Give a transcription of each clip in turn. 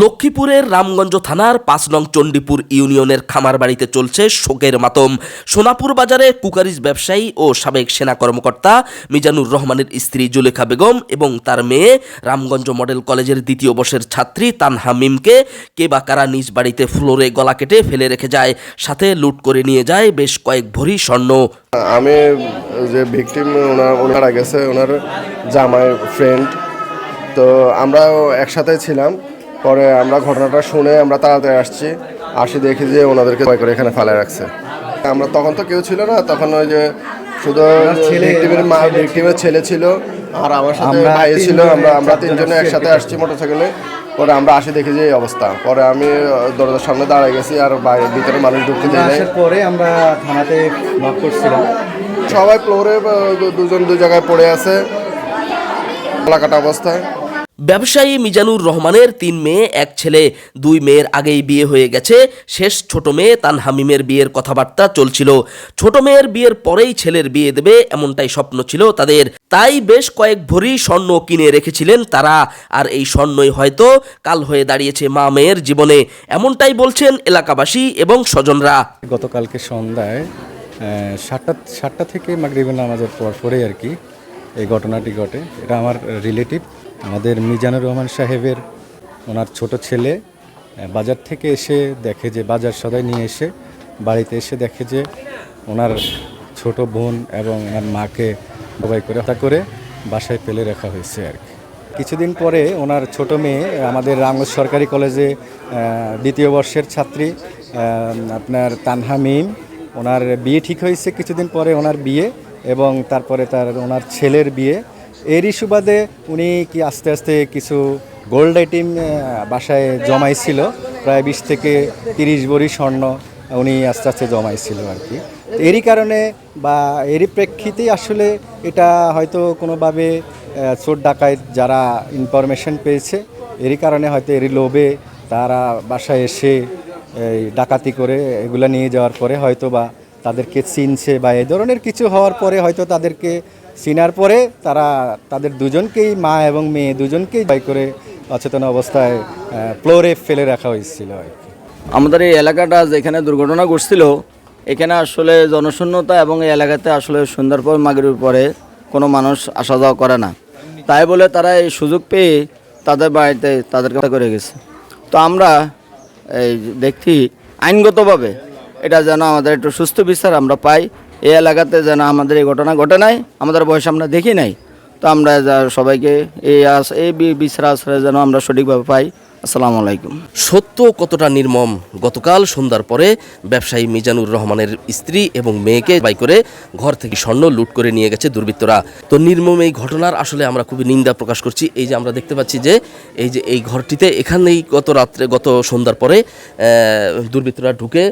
লক্ষ্মীপুরের রামগঞ্জ থানার পাঁচ নং চণ্ডীপুর ইউনিয়নের খামার বাড়িতে চলছে শোকের মাতম। সোনাপুর বাজারে কুকারিজ ব্যবসায়ী ও সাবেক সেনা কর্মকর্তা মিজানুর রহমানের স্ত্রী জুলেখা বেগম এবং তার মেয়ে রামগঞ্জ মডেল কলেজের দ্বিতীয় বর্ষের ছাত্রী তানহা মিমকে কে বা কারা নিজ বাড়িতে ফ্লোরে গলা কেটে ফেলে রেখে যায়, সাথে লুট করে নিয়ে যায় বেশ কয়েক ভরি স্বর্ণ। আমি যে ভিকটিম ওনার ওনারা গেছে জামাই ফ্রেন্ড তো আমরাও একসাথে ছিলাম। পরে আমরা ঘটনাটা শুনে আমরা তাড়াতাড়ি আসছি। আসি দেখি যে ওনাদেরকে ভয় করে এখানে ফেলে রাখছে। আমরা তখন তো কেউ ছিল না তখন ওই যে শুধু ভিকটিমের মা ভিকটিমের ছেলে। ছিল আর আমার সাথে ভাই ছিল আমরা আমরা তিনজনে একসাথে। আসছি মোটরসাইকেলে। পরে আমরা আসি দেখি যে এই অবস্থা। পরে আমি দরজার সামনে দাঁড়ায় গেছি আর বাইরে ভিতরে মানুষ ঢুকতে নাই। পরে আমরা থানাতে নক করছিলাম। সবাই ফ্লোরে দুজন দু জায়গায় পড়ে আছে। কাটা অবস্থায়। ব্যবসায়ী মিজানুর রহমানের তিন মেয়ে, এক ছেলে। দুই মেয়ের আগেই বিয়ে হয়ে গেছে। শেষ ছোট মেয়ে তানহা মিমের বিয়ের কথাবার্তা চলছিল। ছোট মেয়ের বিয়ের পরেই ছেলের বিয়ে দেবে, এমনটাই স্বপ্ন ছিল তাদের। তাই বেশ কয়েক ভরি স্বর্ণ কিনে রেখেছিলেন তারা। আর এই স্বর্ণই হয়তো কাল হয়ে দাঁড়িয়েছে মা মেয়ের জীবনে। এমনটাই বলছেন এলাকাবাসী এবং স্বজনরা। গতকালকে সন্ধ্যায় সাতটা সাতটা থেকে মাগরিবের নামাজের পর পরেই আর কি এই ঘটনাটি ঘটে। এটা আমার রিলেটিভ আমাদের মিজানুর রহমান সাহেবের ওনার ছোট ছেলে বাজার থেকে এসে দেখে যে, বাজার সদাই নিয়ে এসে বাড়িতে এসে দেখে যে, ওনার ছোট বোন এবং ওনার মাকে সবাই করে হত্যা করে বাসায় ফেলে রাখা হয়েছে আর কি। কিছুদিন পরে ওনার ছোট মেয়ে, আমাদের রামগঞ্জ সরকারি কলেজে দ্বিতীয় বর্ষের ছাত্রী আপনার তানহা মিম, ওনার বিয়ে ঠিক হয়েছে কিছুদিন পরে ওনার বিয়ে এবং তারপরে তার ওনার ছেলের বিয়ে। এরই সুবাদে উনি কি আস্তে আস্তে কিছু গোল্ড আইটেম বাসায় জমাইছিল। প্রায় বিশ থেকে তিরিশ ভরি স্বর্ণ উনি আস্তে আস্তে জমাইছিল আর কি। এরই কারণে বা এরই প্রেক্ষিতেই আসলে এটা হয়তো কোনোভাবে চোর ডাকাত যারা ইনফরমেশন পেয়েছে, এরই কারণে হয়তো এরই লোভে তারা বাসায় এসে, এই ডাকাতি করে এগুলো নিয়ে যাওয়ার পরে হয়তো বা তাদেরকে চিনছে বা এই ধরনের কিছু হওয়ার পরে হয়তো তাদেরকে চিনার পরে তারা, তাদের দুজনকেই মা এবং মেয়ে দুজনকেই বাই করে অচেতন অবস্থায় ফ্লোরে ফেলে রাখা হয়েছিল আমাদের এই এলাকাটা যেখানে দুর্ঘটনা ঘটছিল, এখানে আসলে জনশূন্যতা এবং এই এলাকাতে আসলে সন্ধ্যার পর পরে কোনো মানুষ আসা যাওয়া করে না। তাই বলে তারা এই সুযোগ পেয়ে তাদের বাড়িতে তাদের কথা করে গেছে। তো আমরা এই দেখছি আইনগতভাবে এটা যেন আমাদের একটু সুস্থ বিচার আমরা পাই। এই এলাকাতে যেন আমাদের এই ঘটনা ঘটে নাই, আমাদের বয়স আমরা দেখি নাই। তো আমরা সবাইকে এই আস- এই বিচার আশ্রয় যেন আমরা সঠিকভাবে পাই। আসসালামু আলাইকুম। সত্য কতটা নির্মম? গতকাল সন্ধ্যার পরে ব্যবসায়ী মিজানুর রহমানের স্ত্রী এবং মেয়েকে বাই করে ঘর থেকে স্বর্ণ লুট করে নিয়ে গেছে দুর্বৃত্তরা। তো নির্মম এই ঘটনার আসলে আমরা খুবই নিন্দা প্রকাশ করছি। এই যে আমরা দেখতে পাচ্ছি যে এই যে এই ঘরটিতে এখানেই গত রাত্রে, গত সন্ধ্যার পরে দুর্বৃত্তরা ঢুকে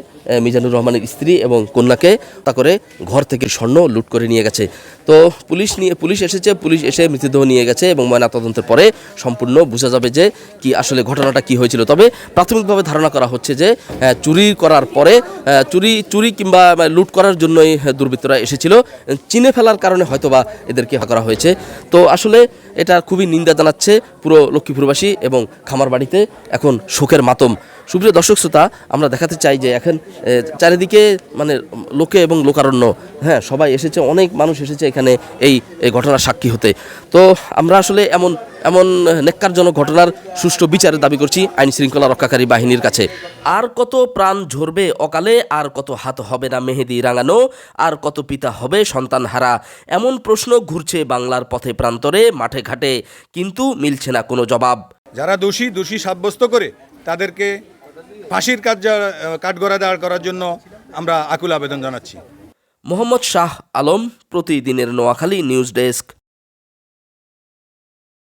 মিজানুর রহমানের স্ত্রী এবং কন্যাকে তা করে ঘর থেকে স্বর্ণ লুট করে নিয়ে গেছে। তো পুলিশ নিয়ে, পুলিশ এসেছে, পুলিশ এসে মৃতদেহ নিয়ে গেছে এবং ময়নাতদন্তের পরে সম্পূর্ণ বোঝা যাবে যে কি আসলে ঘটনাটা কি হয়েছিল? তবে প্রাথমিকভাবে ধারণা করা হচ্ছে যে চুরি করার পরে চুরি চুরি কিংবা লুট করার জন্যই দুর্বৃত্তরা এসেছিল। চিনে ফেলার কারণে হয়তোবা এদেরকে করা হয়েছে। তো আসলে এটা খুবই নিন্দা জানাচ্ছে পুরো লক্ষ্মীপুরবাসী এবং খামার বাড়িতে এখন শোকের মাতম। সুপ্রিয় দর্শক শ্রোতা, আমরা দেখাতে চাই যে এখন চারিদিকে মানে লোকে এবং লোকারণ্য হ্যাঁ সবাই এসেছে, অনেক মানুষ এসেছে এখানে এই ঘটনার সাক্ষী হতে। তো আমরা আসলে এমন এমন নেককারজনক ঘটনার সুষ্ঠু বিচারের দাবি করছি আইন শৃঙ্খলা রক্ষাকারী বাহিনীর কাছে। আর কত প্রাণ ঝরবে অকালে আর কত হাত হবে না মেহেদি রাঙানো আর কত পিতা হবে সন্তান হারা এমন প্রশ্ন ঘুরছে বাংলার পথে প্রান্তরে মাঠে ঘাটে কিন্তু মিলছে না কোনো জবাব। যারা দোষী দোষী সাব্যস্ত করে তাদেরকে ফাঁসির কাজ কাঠগড়া দাঁড় করার জন্য আমরা আকুল আবেদন জানাচ্ছি। মোহাম্মদ শাহ আলম প্রতিদিনের নোয়াখালী নিউজ ডেস্ক।